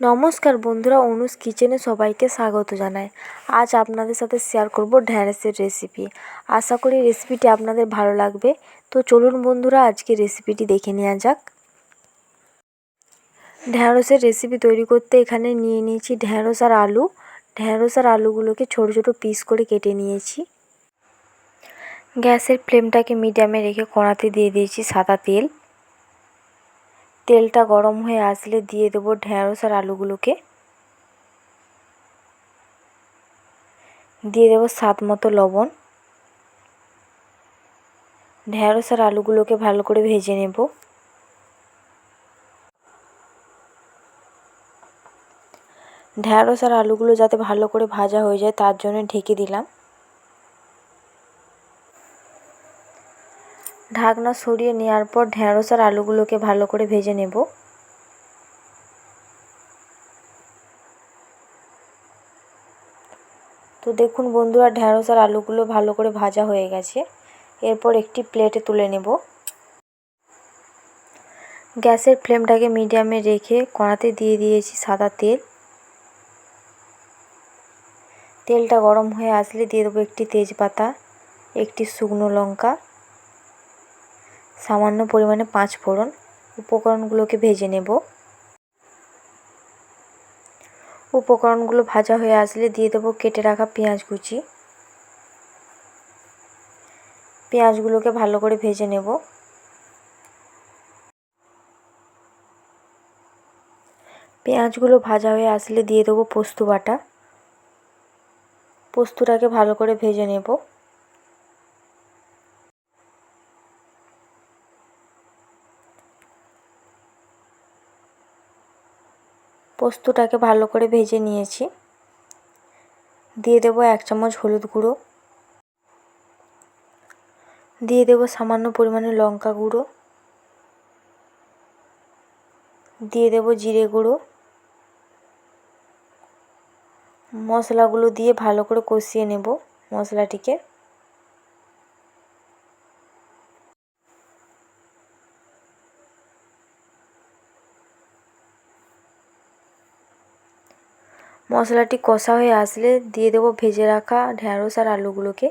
নমস্কার বন্ধুরা, অনুজ কিচেনে সবাইকে স্বাগত জানাই। আজ আপনাদের সাথে শেয়ার করব ঢ্যাঁড়সের রেসিপি আশা করি রেসিপিটি আপনাদের ভালো লাগবে। তো চলুন বন্ধুরা, আজকে রেসিপিটি দেখে নেওয়া যাক। ঢ্যাঁড়সের রেসিপি তৈরি করতে এখানে নিয়ে নিয়েছি ঢ্যাঁড়স আর আলু। ঢ্যাঁড়স আর আলুগুলোকে ছোটো ছোটো পিস করে কেটে নিয়েছি। গ্যাসের ফ্লেমটাকে মিডিয়ামে রেখে কড়াতে দিয়ে দিয়েছি সাদা তেল। তেলটা গরম হয়ে আসলে দিয়ে দেবো ঢ্যাঁড়স আর আলুগুলোকে। দিয়ে দেবো স্বাদ মতো লবণ। ঢ্যাঁড়স আর আলুগুলোকে ভালো করে ভেজে নেব। ঢ্যাঁড়স আর আলুগুলো যাতে ভালো করে ভাজা হয়ে যায় তার জন্য ঢেকে দিলাম। ঢাকনা সরিয়ে নেওয়ার পর ঢ্যাঁড়স আর আলুগুলোকে ভালো করে ভেজে নেব। তো দেখুন বন্ধুরা ঢ্যাঁড়স আর আলুগুলো ভালো করে ভাজা হয়ে গেছে। এরপর একটি প্লেটে তুলে নেব। গ্যাসের ফ্লেমটাকে মিডিয়ামে রেখে কড়াতে দিয়ে দিয়েছি সাদা তেল। তেলটা গরম হয়ে আসলে দিয়ে দেবো একটি তেজপাতা, একটি শুকনো লঙ্কা। সামান্য পরিমাণে পাঁচ ফোড়ন উপকরণগুলোকে ভেজে নেব। উপকরণগুলো ভাজা হয়ে আসলে দিয়ে দেবো কেটে রাখা পেঁয়াজ কুচি। পেঁয়াজগুলোকে ভালো করে ভেজে নেব। পেঁয়াজগুলো ভাজা হয়ে আসলে দিয়ে দেবো পোস্ত বাটা। পোস্তটাকে ভালো করে ভেজে নেব। পোস্তটাকে ভালো করে ভেজে নিয়েছি। দিয়ে দেবো এক চামচ হলুদ গুঁড়ো। দিয়ে দেবো সামান্য পরিমাণে লঙ্কা গুঁড়ো। দিয়ে দেবো জিরে গুঁড়ো। মশলাগুলো দিয়ে ভালো করে কষিয়ে নেব মশলাটিকে। মশলাটি কষা হয়ে আসলে দিয়ে দেবো ভেজে রাখা ঢ্যাঁড়স আর আলুগুলোকে।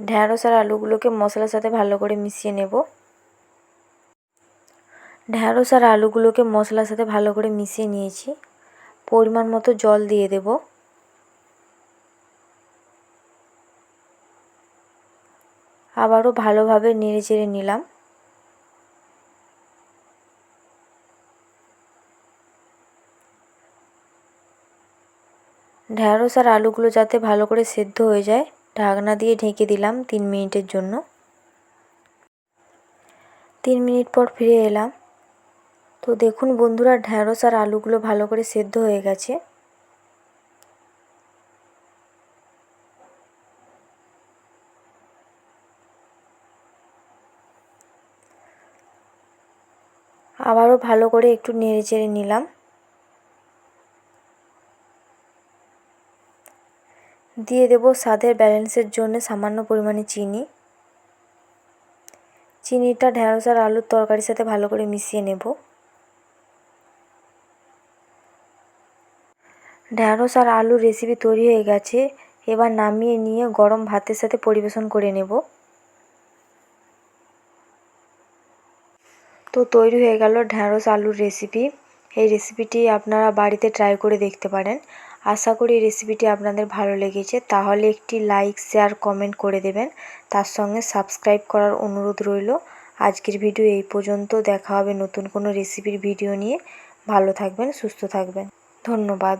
ঢ্যাঁড়স আর আলুগুলোকে মশলার সাথে ভালো করে মিশিয়ে নেব। ঢ্যাঁড়স আর আলুগুলোকে মশলার সাথে ভালো করে মিশিয়ে নিয়েছি। পরিমাণ মতো জল দিয়ে দেব। আবারও ভালোভাবে নেড়ে চেড়ে নিলাম। ঢ্যাঁড়স আর আলুগুলো যাতে ভালো করে সেদ্ধ হয়ে যায়, ঢাকনা দিয়ে ঢেকে দিলাম তিন মিনিটের জন্য। তিন মিনিট পর ফিরে এলাম। তো দেখুন বন্ধুরা ঢ্যাঁড়স আর আলুগুলো ভালো করে সেদ্ধ হয়ে গেছে। আবারও ভালো করে একটু নেড়ে চেড়ে নিলাম। দিয়ে দেব স্বাদের ব্যালেন্সের জন্য সামান্য পরিমাণে চিনি। চিনিটা ঢ্যাঁড়স আর আলুর তরকারির সাথে ভালো করে মিশিয়ে নেব। ঢ্যাঁড়স আর আলুর রেসিপি তৈরি হয়ে গেছে। এবার নামিয়ে নিয়ে গরম ভাতের সাথে পরিবেশন করে নেব। তো তৈরি হয়ে গেল ঢ্যাঁড়স আলুর রেসিপি এই রেসিপিটি আপনারা বাড়িতে ট্রাই করে দেখতে পারেন। আশা করি রেসিপিটি আপনাদের ভালো লেগেছে। তাহলে একটি লাইক শেয়ার কমেন্ট করে দেবেন। তার সঙ্গে সাবস্ক্রাইব করার অনুরোধ রইল। আজকের ভিডিও এই পর্যন্ত। দেখা হবে নতুন কোনো রেসিপির ভিডিও নিয়ে। ভালো থাকবেন, সুস্থ থাকবেন। ধন্যবাদ।